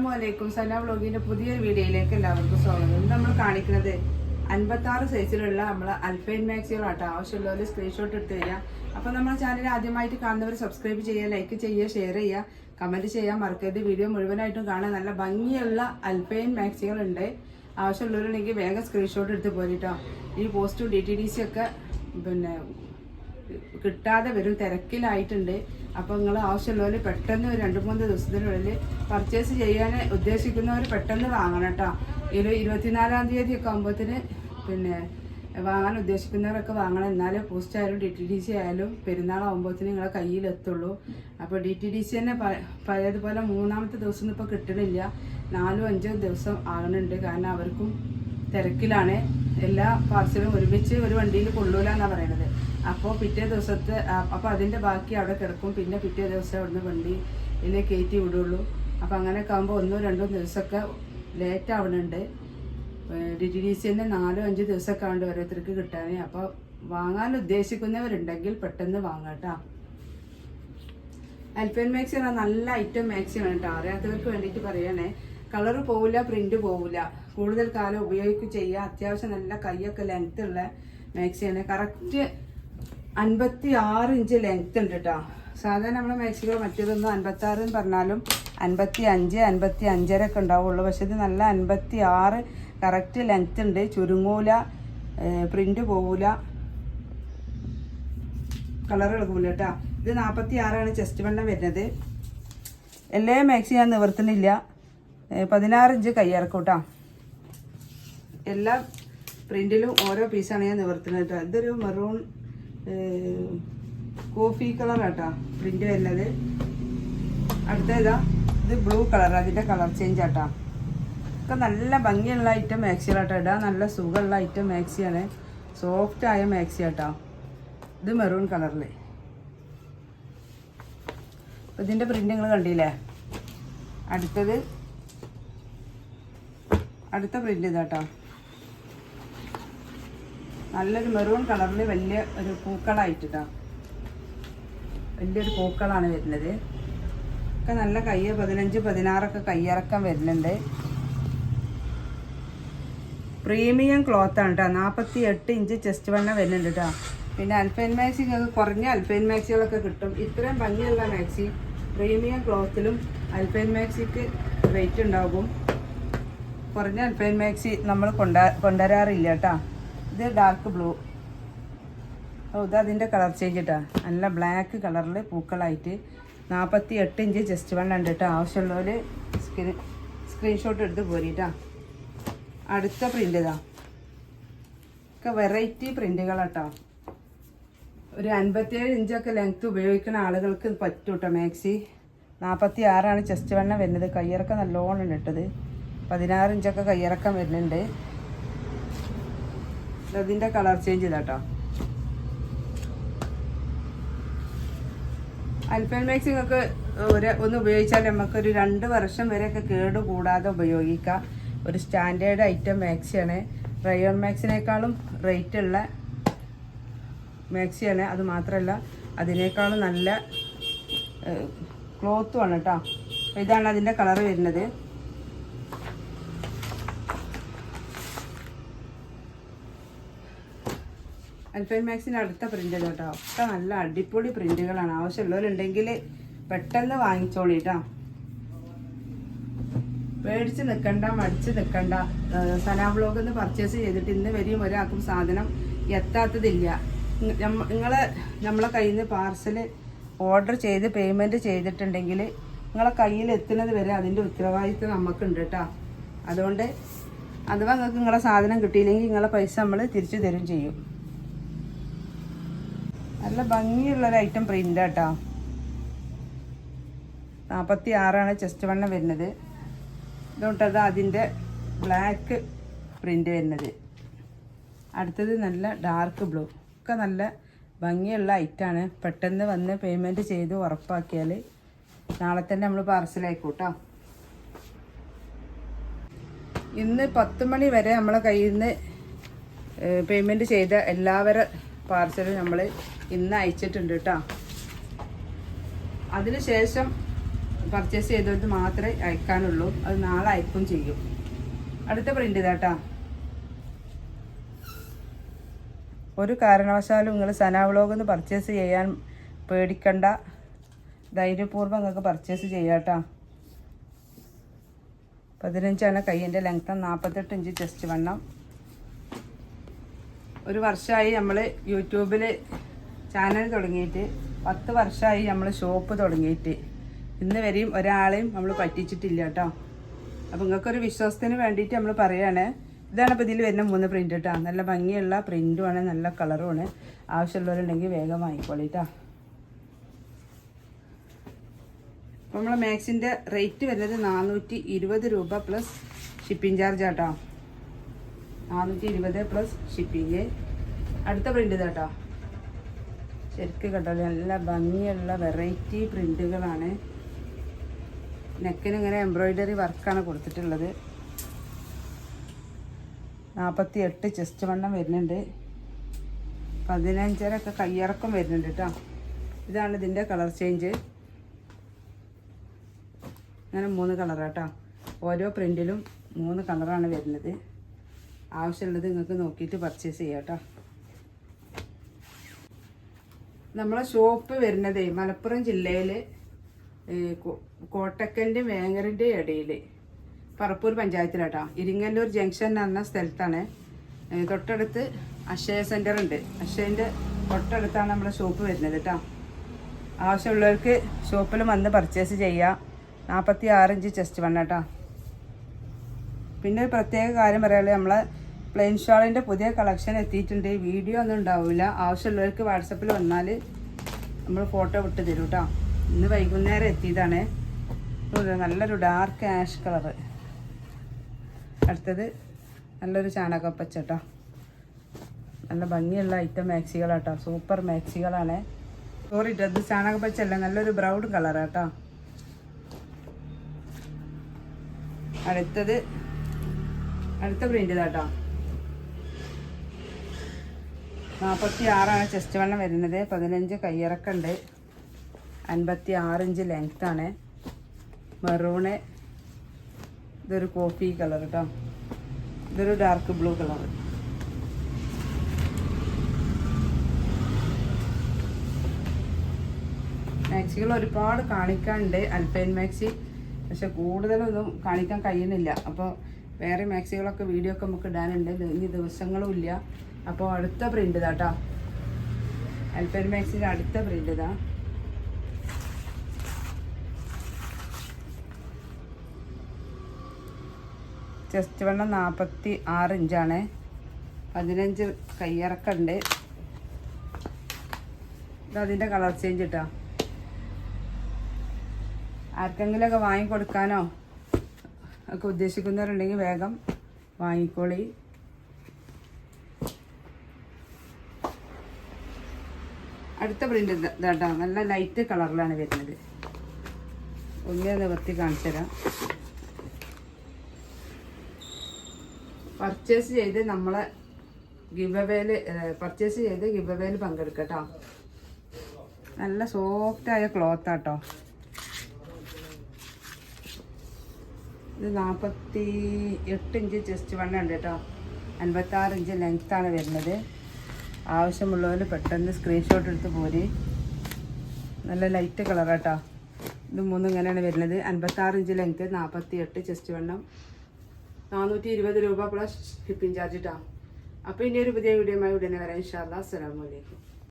അസ്സാം വലൈക്കും സന ബ്ലോഗിന്റെ പുതിയൊരു വീഡിയോയിലേക്ക് എല്ലാവർക്കും സ്വാഗതം. ഇന്ന് നമ്മൾ കാണിക്കുന്നത് അൻപത്തി ആറ് സൈസിലുള്ള നമ്മൾ അൽഫൈൻ മാക്സികളാട്ടോ ആവശ്യമുള്ളവർ സ്ക്രീൻഷോട്ട് എടുത്ത് തരിക അപ്പോൾ നമ്മുടെ ചാനൽ ആദ്യമായിട്ട് കാണുന്നവർ സബ്സ്ക്രൈബ് ചെയ്യുക ലൈക്ക് ചെയ്യുക ഷെയർ ചെയ്യുക കമന്റ് ചെയ്യാൻ മറക്കരുത്. വീഡിയോ മുഴുവനായിട്ടും കാണാൻ നല്ല ഭംഗിയുള്ള അൽഫൈൻ മാക്സികളുണ്ട് ആവശ്യമുള്ളവരുണ്ടെങ്കിൽ വേഗം സ്ക്രീൻഷോട്ട് എടുത്ത് പോരിട്ടോ. ഈ പോസ്റ്റും ഡി ടി ഡി സി ഒക്കെ പിന്നെ കിട്ടാതെ വരും തിരക്കിലായിട്ടുണ്ട്. അപ്പോൾ നിങ്ങൾ ആവശ്യമുള്ളവർ പെട്ടെന്ന് ഒരു രണ്ട് മൂന്ന് ദിവസത്തിനുള്ളിൽ പർച്ചേസ് ചെയ്യാൻ ഉദ്ദേശിക്കുന്നവർ പെട്ടെന്ന് വാങ്ങണം കേട്ടോ. ഒരു ഇരുപത്തിനാലാം തീയതി ഒക്കെ ആകുമ്പോഴത്തേന് പിന്നെ വാങ്ങാൻ ഉദ്ദേശിക്കുന്നവരൊക്കെ വാങ്ങണം. എന്നാലേ പോസ്റ്റ് ആയാലും ഡി ടി ഡി സി ആയാലും പെരുന്നാളാകുമ്പോഴത്തേന് നിങ്ങളെ കയ്യിലെത്തുള്ളൂ അപ്പോൾ ഡി ടി ഡി സി തന്നെ പഴയതുപോലെ മൂന്നാമത്തെ ദിവസം ഇപ്പോൾ കിട്ടണില്ല. നാലും അഞ്ചോ ദിവസം ആകുന്നുണ്ട് കാരണം അവർക്കും തിരക്കിലാണ്. എല്ലാ പാർസലും ഒരുമിച്ച് ഒരു വണ്ടിയിൽ കൊള്ളൂല എന്നാണ് പറയണത്. അപ്പോൾ പിറ്റേ ദിവസത്തെ അപ്പോൾ അതിന്റെ ബാക്കി അവിടെ കിടക്കും. പിന്നെ പിറ്റേ ദിവസം അവിടുന്ന് വണ്ടി ഇതിനെ കയറ്റി വിടുള്ളൂ. അപ്പോൾ അങ്ങനെയൊക്കെ ആകുമ്പോൾ ഒന്നോ രണ്ടോ ദിവസമൊക്കെ ലേറ്റ് ആവണുണ്ട്. ഡി ടി ഡി സി തന്നെ നാലോ അഞ്ച് ദിവസമൊക്കെ ആവുന്നുണ്ട് ഓരോരുത്തർക്ക് കിട്ടാനേ. അപ്പോൾ വാങ്ങാൻ ഉദ്ദേശിക്കുന്നവരുണ്ടെങ്കിൽ പെട്ടെന്ന് വാങ്ങാം കേട്ടോ അൽഫൻ മാക്സി പറഞ്ഞാൽ നല്ല ഐറ്റം മാക്സിയാണ് കേട്ടോ അറിയാത്തവർക്ക് വേണ്ടിയിട്ട് പറയണേ. കളർ പോവില്ല പ്രിന്റ് പോവില്ല. കൂടുതൽ കാലം ഉപയോഗിക്കുകയും ചെയ്യുക അത്യാവശ്യം നല്ല കൈയൊക്കെ ലെങ്ത്തുള്ള മാക്സിയാണ് കറക്റ്റ് അൻപത്തി ആറ് ഇഞ്ച് ലെങ്ത് ഉണ്ട് കേട്ടോ സാധാരണ നമ്മൾ മാക്സികൾ മറ്റേതൊന്നും അൻപത്തി ആറ് എന്ന് പറഞ്ഞാലും അൻപത്തി അഞ്ച് അൻപത്തി അഞ്ചര ഒക്കെ ഉണ്ടാവുള്ളൂ. പക്ഷെ ഇത് നല്ല അൻപത്തി ആറ് കറക്റ്റ് ലെങ്ത് ഉണ്ട്. ചുരുങ്ങൂല പ്രിന്റ് പോവില്ല കളർ എടുക്കൂല കേട്ടോ ഇത് നാൽപ്പത്തി ആറാണ് ചെസ്റ്റ് വണ്ണം വരുന്നത്. എല്ലാ മാക്സി ഞാൻ നിവർത്തുന്നില്ല. പതിനാറ് ഇഞ്ച് കയ്യിറക്കും കേട്ടോ എല്ലാ പ്രിന്റിലും ഓരോ പീസാണ് ഞാൻ നിവർത്തുന്നത് കേട്ടോ ഇതൊരു മെറൂൺ കോഫി കളർ ആട്ടോ പ്രിന്റ് വരുന്നത്. അടുത്തേതാ ഇത് ബ്ലൂ കളർ അതിന്റെ കളർ ചേഞ്ച് ആട്ടോ ഒക്കെ നല്ല ഭംഗിയുള്ള ഐറ്റം മാക്സി മാക്സികളാട്ടോ ഇടാൻ നല്ല സുഖമുള്ള ഐറ്റം മാക്സിയാണ് സോഫ്റ്റ് ആയ മാക്സി ആട്ടോ ഇത് മെറൂൺ കളറിൽ ഇതിന്റെ പ്രിന്റ് നിങ്ങൾ കണ്ടില്ലേ? അടുത്തത് അടുത്ത പ്രിന്റ് ഇതാട്ടോ നല്ലൊരു മെറൂൺ കളറിൽ വലിയ ഒരു പൂക്കളായിട്ടാ വലിയൊരു പൂക്കളാണ് വരുന്നത്. ഒക്കെ നല്ല കയ്യ പതിനഞ്ച് പതിനാറൊക്കെ കയ്യിറക്കം വരുന്നുണ്ട്. പ്രീമിയം ക്ലോത്ത് ആണ് കേട്ടോ നാൽപ്പത്തി എട്ട് ഇഞ്ച് ചെസ്റ്റ് വണ്ണം വരുന്നുണ്ട് കേട്ടോ പിന്നെ അൽഫൈൻ മാക്സി കുറഞ്ഞ അൽഫൈൻ മാക്സികളൊക്കെ കിട്ടും. ഇത്രയും ഭംഗിയുള്ള മാക്സി പ്രീമിയം ക്ലോത്തിലും അൽഫൈൻ മാക്സിക്ക് റേറ്റ് ഉണ്ടാകും. കുറഞ്ഞ അൽഫൈൻ മാക്സി നമ്മൾ കൊണ്ടാ കൊണ്ടുവരാറില്ല കേട്ടോ ഇത് ഡാർക്ക് ബ്ലൂ ഓ ഇത് അതിന്റെ കളർ ചേഞ്ച് കേട്ടോ നല്ല ബ്ലാക്ക് കളറിൽ പൂക്കളായിട്ട് നാൽപ്പത്തി എട്ട് ഇഞ്ച് ജസ്റ്റ് വണ്ണം ഉണ്ട് കേട്ടോ ആവശ്യമുള്ളവർ സ്ക്രീൻ സ്ക്രീൻഷോട്ട് എടുത്ത് പോരിട്ടാ. അടുത്ത പ്രിന്റ് ഇതാ. ഒക്കെ വെറൈറ്റി പ്രിന്റുകളാട്ടോ ഒരു അൻപത്തിയേഴ് ഇഞ്ചൊക്കെ ലെങ്ത്ത് ഉപയോഗിക്കുന്ന ആളുകൾക്ക് പറ്റും കേട്ടോ മാക്സി നാൽപ്പത്തി ആറാണ് ചെസ്റ്റ് വണ്ണം വരുന്നത്. കയ്യിറക്കം നല്ലോണം ഇട്ടത് പതിനാറ് ഇഞ്ചൊക്കെ കയ്യിറക്കം വരുന്നുണ്ട്. അതിന്റെ കളർ ചേഞ്ച് ചെയ്താട്ടോ. അൽഫൻ മാക്സ് നിങ്ങൾക്ക് ഒരു ഒന്ന് ഉപയോഗിച്ചാൽ നമുക്ക് ഒരു രണ്ട് വർഷം വരെയൊക്കെ കേട് കൂടാതെ ഉപയോഗിക്കാം. ഒരു സ്റ്റാൻഡേർഡ് ഐറ്റം മാക്സിയാണ്. റയോൺ മാക്സിനേക്കാളും റേറ്റ് ഉള്ള മാക്സിയാണ്. അത് മാത്രമല്ല അതിനേക്കാളും നല്ല ക്ലോത്തുമാണ് കേട്ടോ. ഇതാണ് അതിന്റെ കളർ വരുന്നത്. അൽഫൈൻ മാക്സിന്റെ അടുത്ത പ്രിന്റ് കേട്ടോ ഒക്കെ നല്ല അടിപൊളി പ്രിന്റുകളാണ് ആവശ്യമുള്ളവരുണ്ടെങ്കിൽ പെട്ടെന്ന് വാങ്ങിച്ചോളി കേട്ടോ പേടിച്ച് നിൽക്കണ്ട മടിച്ച് നിൽക്കണ്ട സനാ ബ്ലോഗിൽ പർച്ചേസ് ചെയ്തിട്ട് ഇന്ന് വരെയും ഒരാൾക്കും സാധനം എത്താത്തതില്ല. നിങ്ങൾ നമ്മളെ കയ്യിൽ നിന്ന് പാർസൽ ഓർഡർ ചെയ്ത് പേയ്മെന്റ് ചെയ്തിട്ടുണ്ടെങ്കിൽ നിങ്ങളെ കയ്യിൽ എത്തുന്നത് വരെ അതിന്റെ ഉത്തരവാദിത്വം നമുക്കുണ്ട് കേട്ടോ അതുകൊണ്ട് അഥവാ നിങ്ങൾക്ക് നിങ്ങളെ സാധനം കിട്ടിയില്ലെങ്കിൽ നിങ്ങളെ പൈസ നമ്മൾ തിരിച്ചു തരും ചെയ്യും. നല്ല ഭംഗിയുള്ളൊരു ഐറ്റം പ്രിന്റ് കേട്ടോ നാൽപ്പത്തി ആറാണ് ചെസ്റ്റ് വണ്ണം വരുന്നത്. ഇതുകൊണ്ടത് അതിന്റെ ബ്ലാക്ക് പ്രിന്റ് വരുന്നത്. അടുത്തത് നല്ല ഡാർക്ക് ബ്ലൂ ഒക്കെ നല്ല ഭംഗിയുള്ള ഐറ്റാണ് പെട്ടെന്ന് വന്ന് പേയ്മെന്റ് ചെയ്ത് ഉറപ്പാക്കിയാൽ നാളെ തന്നെ നമ്മൾ പാർസലായിക്കോട്ടോ ഇന്ന് പത്ത് മണി വരെ നമ്മളെ കയ്യിൽ നിന്ന് പേയ്മെന്റ് ചെയ്ത എല്ലാവരുടെ പാർസലും നമ്മൾ ഇന്ന് അയച്ചിട്ടുണ്ട് കേട്ടോ. അതിനുശേഷം പർച്ചേസ് ചെയ്തവർക്ക് മാത്രമേ അയക്കാനുള്ളൂ. അത് നാളെ അയക്കും ചെയ്യും. അടുത്ത പ്രിന്റ് ഇതാട്ടാ ഒരു കാരണവശാലും നിങ്ങൾ സന വ്ളോഗ് ഒന്ന് പർച്ചേസ് ചെയ്യാൻ പേടിക്കണ്ട. ധൈര്യപൂർവം നിങ്ങൾക്ക് പർച്ചേസ് ചെയ്യാട്ടാ പതിനഞ്ചാണ് കയ്യിന്റെ ലെങ്ത്ത് നാൽപ്പത്തെട്ട് ഇഞ്ച് ചെസ്റ്റ് വണ്ണം. ഒരു വർഷമായി നമ്മൾ യൂട്യൂബിൽ ചാനൽ തുടങ്ങിയിട്ട്. പത്ത് വർഷമായി നമ്മൾ ഷോപ്പ് തുടങ്ങിയിട്ട്. ഇന്ന് വരെയും ഒരാളെയും നമ്മൾ പറ്റിച്ചിട്ടില്ല കേട്ടോ അപ്പോൾ നിങ്ങൾക്കൊരു വിശ്വാസത്തിന് വേണ്ടിയിട്ട് നമ്മൾ പറയുകയാണ് ഇതാണ് ഇപ്പോൾ ഇതിൽ വരുന്ന മൂന്ന് പ്രിന്റ് കേട്ടോ നല്ല ഭംഗിയുള്ള പ്രിന്റുമാണ് നല്ല കളറുമാണ് ആവശ്യമുള്ളവരുണ്ടെങ്കിൽ വേഗം വാങ്ങിക്കോളിട്ടോ അപ്പോൾ നമ്മളെ മാക്സിന്റെ റേറ്റ് വരുന്നത് നാനൂറ്റി ഇരുപത് രൂപ പ്ലസ് ഷിപ്പിംഗ് ചാർജ് കേട്ടോ നാനൂറ്റി ഇരുപത് പ്ലസ് ഷിപ്പിങ് അടുത്ത പ്രിന്റ് കേട്ടോ. ശരിക്ക് കേട്ടോ നല്ല ഭംഗിയുള്ള വെറൈറ്റി പ്രിന്റുകളാണ് നെക്കിന് ഇങ്ങനെ എംബ്രോയിഡറി വർക്കാണ് കൊടുത്തിട്ടുള്ളത്. നാൽപ്പത്തി എട്ട് ചെസ്റ്റ് വണ്ണം വരുന്നുണ്ട്. പതിനഞ്ചരൊക്കെ കയ്യിറക്കം വരുന്നുണ്ട് കേട്ടോ. ഇതാണ് ഇതിന്റെ കളർ ചേഞ്ച് അങ്ങനെ മൂന്ന് കളറാട്ടോ ഓരോ പ്രിന്റിലും മൂന്ന് കളറാണ് വരുന്നത്. ആവശ്യമുള്ളത് നിങ്ങൾക്ക് നോക്കിയിട്ട് പർച്ചേസ് ചെയ്യാം കേട്ടോ. നമ്മളെ ഷോപ്പ് വരുന്നത് മലപ്പുറം ജില്ലയിൽ കോട്ടക്കലിന്റെ വേങ്ങറിന്റെ ഇടയിൽ പറപ്പൂർ പഞ്ചായത്തിലാട്ടോ. ഇരിങ്ങല്ലൂർ ജംഗ്ഷൻ എന്ന സ്ഥലത്താണ്. തൊട്ടടുത്ത് അക്ഷയ സെന്റർ ഉണ്ട്. അക്ഷയന്റെ തൊട്ടടുത്താണ് നമ്മളെ ഷോപ്പ് വരുന്നത് കേട്ടോ. ആവശ്യമുള്ളവർക്ക് ഷോപ്പിൽ വന്ന് പർച്ചേസ് ചെയ്യാം. നാൽപ്പത്തി ആറ് ഇഞ്ച് ചെസ്റ്റ് വണ്ണ കേട്ടോ പിന്നെ ഒരു പ്രത്യേക കാര്യം പറയാനുള്ളത് നമ്മളെ പ്ലെയിൻ ഷോളിന്റെ പുതിയ കളക്ഷൻ എത്തിയിട്ടുണ്ട്. വീഡിയോ ഒന്നും ഉണ്ടാവില്ല ആവശ്യമുള്ളവർക്ക് വാട്സപ്പിൽ വന്നാൽ നമ്മൾ ഫോട്ടോ വിട്ട് തരും കേട്ടോ ഇന്ന് വൈകുന്നേരം എത്തിയതാണ്. നല്ലൊരു ഡാർക്ക് ആഷ് കളറ് അടുത്തത് നല്ലൊരു ചാണകപ്പച്ച കേട്ടോ നല്ല ഭംഗിയുള്ള ഐറ്റം മാക്സികളാട്ടോ സൂപ്പർ മാക്സികളാണ് സോറി ഇത് ചാണകപ്പച്ച അല്ല നല്ലൊരു ബ്രൗൺ കളറാട്ടോ അടുത്തത് അടുത്ത പ്രിന്റ് ഇതാട്ടോ നാൽപ്പത്തി ആറാണ് ചെസ്റ്റ് വണ്ണം വരുന്നത്. പതിനഞ്ച് കയ്യിറക്കുണ്ട്. അൻപത്തി ആറ് ഇഞ്ച് ലെങ്ത്താണ് മെറൂണ് ഇതൊരു കോഫി കളർ കേട്ടോ ഇതൊരു ഡാർക്ക് ബ്ലൂ കളർ മാക്സികൾ ഒരുപാട് കാണിക്കാനുണ്ട് അൽപൈൻ മാക്സി പക്ഷെ കൂടുതലൊന്നും കാണിക്കാൻ കഴിയുന്നില്ല. അപ്പോൾ വേറെ മാക്സികളൊക്കെ വീഡിയോ ഒക്കെ നമുക്ക് ഇടാനുണ്ട്. ഇനി ദിവസങ്ങളും ഇല്ല. അപ്പോൾ അടുത്ത പ്രിന്റ് കേട്ടോ അൽപ്പൈൻ മാക്സിന്റെ അടുത്ത പ്രിന്റ് ഇതാ. ചെസ്റ്റ് വെള്ളം നാൽപ്പത്തി ആറ് ഇഞ്ചാണ് പതിനഞ്ച് കയ്യിറക്കുണ്ട്. ഇത് അതിന്റെ കളർ ചേഞ്ച് കിട്ടാം ആർക്കെങ്കിലുമൊക്കെ വാങ്ങിക്കൊടുക്കാനോ? ഒക്കെ ഉദ്ദേശിക്കുന്നവരുണ്ടെങ്കിൽ വേഗം വാങ്ങിക്കോളി. അടുത്ത പ്രിന്റ് ഇതാട്ടോ. നല്ല ലൈറ്റ് കളറിലാണ് വരുന്നത്. ഒന്ന് നിവർത്തി കാണിച്ചു പർച്ചേസ് ചെയ്ത് നമ്മളെ അവേയിൽ പർച്ചേസ് ചെയ്ത് അവേയിൽ പങ്കെടുക്കട്ടോ നല്ല സോഫ്റ്റായ ക്ലോത്ത് ആട്ടോ. ഇത് നാൽപ്പത്തി എട്ട് ഇഞ്ച് ചെസ്റ്റ് വണ്ണുണ്ട് കേട്ടോ അൻപത്താറ് ഇഞ്ച് ലെങ്ത്താണ് വരുന്നത്. ആവശ്യമുള്ളവർ പെട്ടെന്ന് സ്ക്രീൻഷോട്ട് എടുത്ത് പോരെ. നല്ല ലൈറ്റ് കളറാട്ടോ ഇത് മൂന്നും ഇങ്ങനെയാണ് വരുന്നത്. അൻപത്താറ് ഇഞ്ച് ലെങ്ത്ത് നാൽപ്പത്തി എട്ട് ചെസ്റ്റ് വണ്ണം നാനൂറ്റി ഇരുപത് രൂപ പ്ലസ് ഷിപ്പിംഗ് ചാർജ് കേട്ടോ അപ്പോൾ ഇനി ഒരു പുതിയ വീഡിയോ ഉടനെ വരാം. ഇൻഷാല്ലാ അസ്സലാമു അലൈക്കും.